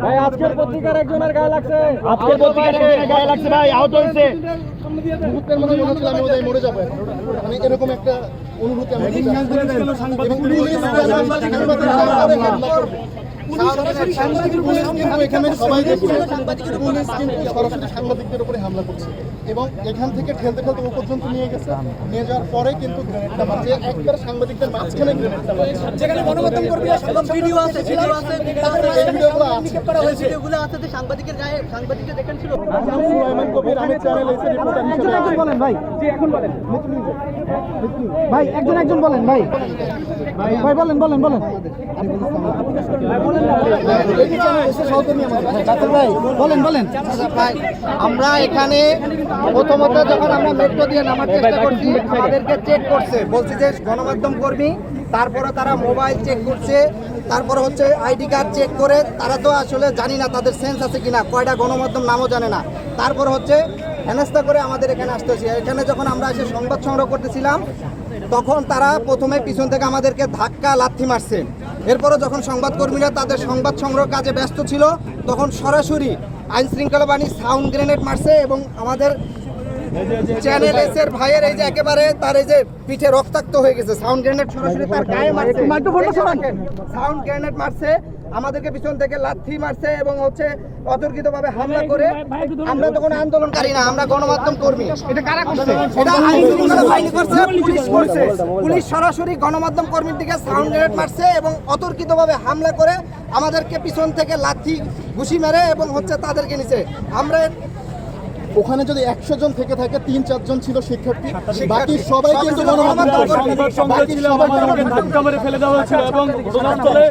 ভাই আজকের পত্রিকার একজনের গায়ে লাগছে আজকের পত্রিকার একজনের গায়ে লাগছে ভাই আহত হয়েছে মুহূর্তের মধ্যে মনে হচ্ছিল আমি বোধহয় মরে যাব মানে এরকম একটা অনুভূতি আমার এবং পুলিশ সাংবাদিকের উপরে হামলা করবে। পুলিশ কিন্তু এখানে সবাই দেখছে পুলিশ কিন্তু সরাসরি সাংবাদিকদের উপরে হামলা করছে এবং এখান থেকে ঠেলতে ঠেলতে ও পর্যন্ত নিয়ে গেছে। নিয়ে যাওয়ার পরে কিন্তু গ্রেনেডটা মারছে। একবার সাংবাদিকদের মাঝখানে গ্রেনেডটা মারছে। যেখানে গণমাধ্যম ভিডিও আছে ভিডিও আছে ভিডিওগুলো ভাই জি এখন বলেন ভাই একজন একজন বলেন ভাই। ভাই বলেন বলেন বলেন। বলেন বলেন। ভাই আমরা এখানে প্রথমত যখন আমরা মেট্রো দিয়ে নামার চেষ্টা করছি আমাদেরকে চেক করছে। বলছি যে গণমাধ্যম কর্মী তারপরে তারা মোবাইল চেক করছে, তারপরে হচ্ছে আইডি কার্ড চেক করে, তারা তো আসলে জানি না তাদের সেন্স আছে কিনা, কয়টা গণমাধ্যম নামও জানে না। তারপর হচ্ছে হেনস্থা করে আমাদের এখানে আসতেছি এখানে যখন আমরা এসে সংবাদ সংগ্রহ করতেছিলাম, তখন তারা প্রথমে পিছন থেকে আমাদেরকে ধাক্কা, লাথি মারছে। এরপরও যখন সংবাদকর্মীরা তাদের সংবাদ সংগ্রহ কাজে ব্যস্ত ছিল, তখন সরাসরি আইন শৃঙ্খলা বাহিনী সাউন্ড গ্রেনেড মারছে এবং আমাদের চ্যানেল এস এর ভাইয়ের এই যে একেবারে তার এই যে পিঠে রক্তাক্ত হয়ে গেছে সাউন্ড গ্রেনেড সরাসরি তার গায়ে মারছে। সাউন্ড গ্রেনেড মারছে আমাদেরকে পিছন থেকে লাথি মারছে এবং হচ্ছে অতর্কিতভাবে হামলা করে। আমরা তো কোনো আন্দোলনকারী না আমরা গণমাধ্যম কর্মী। এটা কারা করছে? এটা আইন শৃঙ্খলা বাহিনী করছে পুলিশ করছে। পুলিশ সরাসরি গণমাধ্যম কর্মীর দিকে সাউন্ড গ্রেনেড মারছে এবং অতর্কিতভাবে হামলা করে আমাদেরকে পিছন থেকে লাথি ঘুষি মেরে এবং হচ্ছে তাদেরকে নিচে। আমরা ওখানে যদি একশো জন থেকে থাকে তিন চারজন ছিল শিক্ষার্থী বাকি সবাই কিন্তু গণমাধ্যম। বাকি সবাই ফেলে দেওয়া হয়েছিল এবং ঘটনাস্থলে